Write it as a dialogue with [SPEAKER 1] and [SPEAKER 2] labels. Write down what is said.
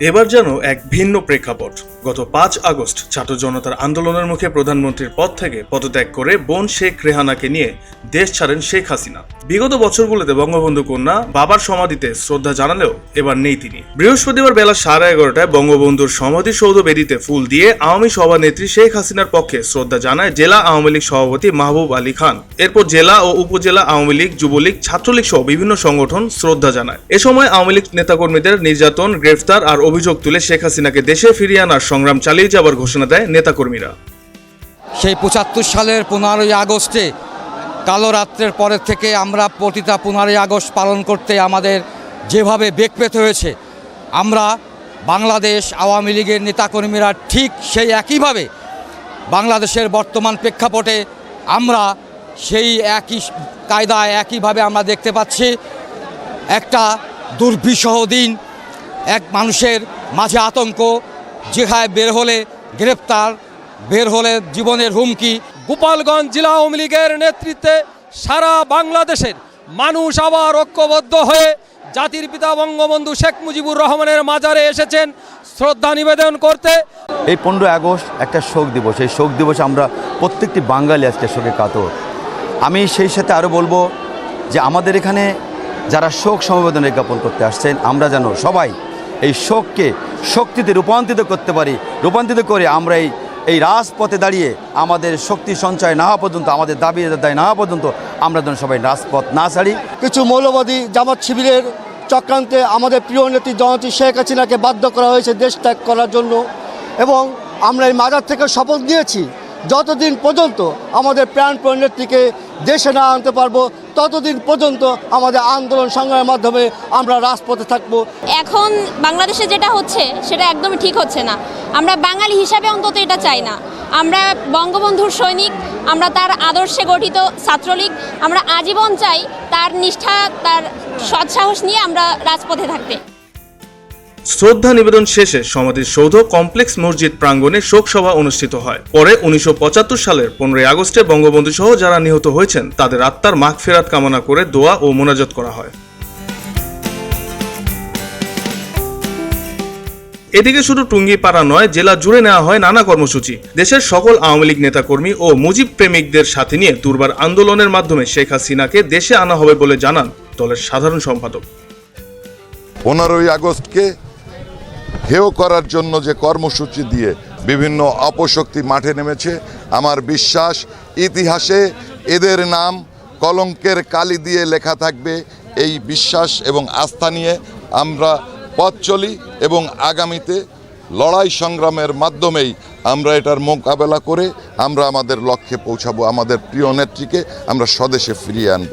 [SPEAKER 1] এবার যেন এক ভিন্ন প্রেক্ষাপট। গত পাঁচ আগস্ট ছাত্র জনতার আন্দোলনের মুখে প্রধানমন্ত্রীর পদ থেকে পদত্যাগ করে বোন শেখ রেহানাকে নিয়ে দেশ ছাড়েন শেখ হাসিনা। বিগত বছরগুলোতে বঙ্গবন্ধু কন্যা বাবার সমাধিতে শ্রদ্ধা জানালেও এবার নেই তিনি। বৃহস্পতিবার বেলা সাড়ে এগারোটায় বঙ্গবন্ধুর সমাধিসৌধ বেদিতে ফুল দিয়ে আওয়ামী সভানেত্রী শেখ হাসিনার পক্ষে শ্রদ্ধা জানায় জেলা আওয়ামী লীগ সভাপতি মাহবুব আলী খান। এরপর জেলা ও উপজেলা আওয়ামী লীগ, যুবলীগ, ছাত্রলীগ সহ বিভিন্ন সংগঠন শ্রদ্ধা জানায়। এ সময় আওয়ামী লীগ নেতাকর্মীদের নির্যাতন, গ্রেফতার আর অভিযোগ তুলে শেখ হাসিনাকে দেশে ফিরিয়ে আনার সংগ্রাম চালিয়ে যাবার ঘোষণা দেয় নেতাকর্মীরা।
[SPEAKER 2] সেই পঁচাত্তর সালের পনেরোই আগস্টে কালো রাত্রের পরের থেকে আমরা প্রতিটা পনেরোই আগস্ট পালন করতে আমাদের যেভাবে বেগ পেতে হয়েছে, আমরা বাংলাদেশ আওয়ামী লীগের নেতাকর্মীরা ঠিক সেই একইভাবে বাংলাদেশের বর্তমান প্রেক্ষাপটে আমরা সেই একই কায়দায় একইভাবে আমরা দেখতে পাচ্ছি একটা দুর্বিষহ দিন, এক মানুষের মাঝে আতঙ্ক যেখায় বের হলে গ্রেপ্তার, বের হলে জীবনের হুমকি।
[SPEAKER 3] গোপালগঞ্জ জেলা আওয়ামী লীগের নেতৃত্বে সারা বাংলাদেশের মানুষ আবার ঐক্যবদ্ধ হয়ে জাতির পিতা বঙ্গবন্ধু শেখ মুজিবুর রহমানের মাজারে এসেছেন। শ্রদ্ধা নিবেদন করতে
[SPEAKER 4] এই পনেরোই আগস্ট একটা শোক দিবস। এই শোক দিবসে আমরা প্রত্যেকটি বাঙালি আজকে শোকে কাতর। আমি সেই সাথে আরও বলব যে আমাদের এখানে যারা শোক সমবেদনা জ্ঞাপন করতে আসছেন, আমরা যেন সবাই এই শোককে শক্তিতে রূপান্তরিত করতে পারি, রূপান্তরিত করে আমরা এই এই রাজপথে দাঁড়িয়ে আমাদের শক্তি সঞ্চয় না হওয়া পর্যন্ত, আমাদের দাবি দায় না হওয়া পর্যন্ত আমরা যেন সবাই রাজপথ না ছাড়ি।
[SPEAKER 5] কিছু মৌলবাদী জামাত শিবিরের চক্রান্তে আমাদের প্রিয় নেত্রী জনতী শেখ হাসিনাকে বাধ্য করা হয়েছে দেশ ত্যাগ করার জন্য। এবং আমরা এই মাজার থেকে শপথ নিয়েছি, যতদিন পর্যন্ত আমাদের প্রাণ নেত্রীকে দেশে না আনতে পারব, ততদিন পর্যন্ত আমাদের আন্দোলন সংগ্রামের মাধ্যমে আমরা রাজপথে থাকব।
[SPEAKER 6] এখন বাংলাদেশে যেটা হচ্ছে, সেটা একদমই ঠিক হচ্ছে না। আমরা বাঙালি হিসাবে অন্তত এটা চাই না। আমরা বঙ্গবন্ধুর সৈনিক, আমরা তার আদর্শে গঠিত ছাত্রলীগ, আমরা আজীবন চাই তার নিষ্ঠা, তার সৎসাহস নিয়ে আমরা রাজপথে থাকতে।
[SPEAKER 1] শ্রদ্ধা নিবেদন শেষে সমাধির সৌধ কমপ্লেক্স মসজিদ প্রাঙ্গণে শোক সভা অনুষ্ঠিত হয়। পরে উনিশশো পঁচাত্তর সালের পনেরোই আগস্টে বঙ্গবন্ধু সহ যারা নিহত হয়েছেন, তাদের আত্মার মাগ ফেরাত কামনা করে দোয়া ও মোনাজত করা হয়। এদিকে শুধু টুঙ্গিপাড়া নয়, জেলা জুড়ে নেওয়া হয় নানা কর্মসূচি। দেশের সকল আওয়ামী লীগ নেতাকর্মী ও মুজিব প্রেমিকদের সাথে নিয়ে দুর্বার আন্দোলনের মাধ্যমে শেখ হাসিনাকে দেশে আনা হবে বলে জানান দলের সাধারণ সম্পাদক।
[SPEAKER 7] পনেরোই আগস্টকে হেয় করার জন্য যে কর্মসূচি দিয়ে বিভিন্ন অপশক্তি মাঠে নেমেছে, আমার বিশ্বাস ইতিহাসে এদের নাম কলঙ্কের কালি দিয়ে লেখা থাকবে। এই বিশ্বাস এবং আস্থা নিয়ে আমরা পথ চলি এবং আগামীতে লড়াই সংগ্রামের মাধ্যমেই আমরা এটার মোকাবেলা করে আমরা আমাদের লক্ষ্যে পৌঁছাবো। আমাদের প্রিয় নেত্রীকে আমরা স্বদেশে ফিরিয়ে আনব।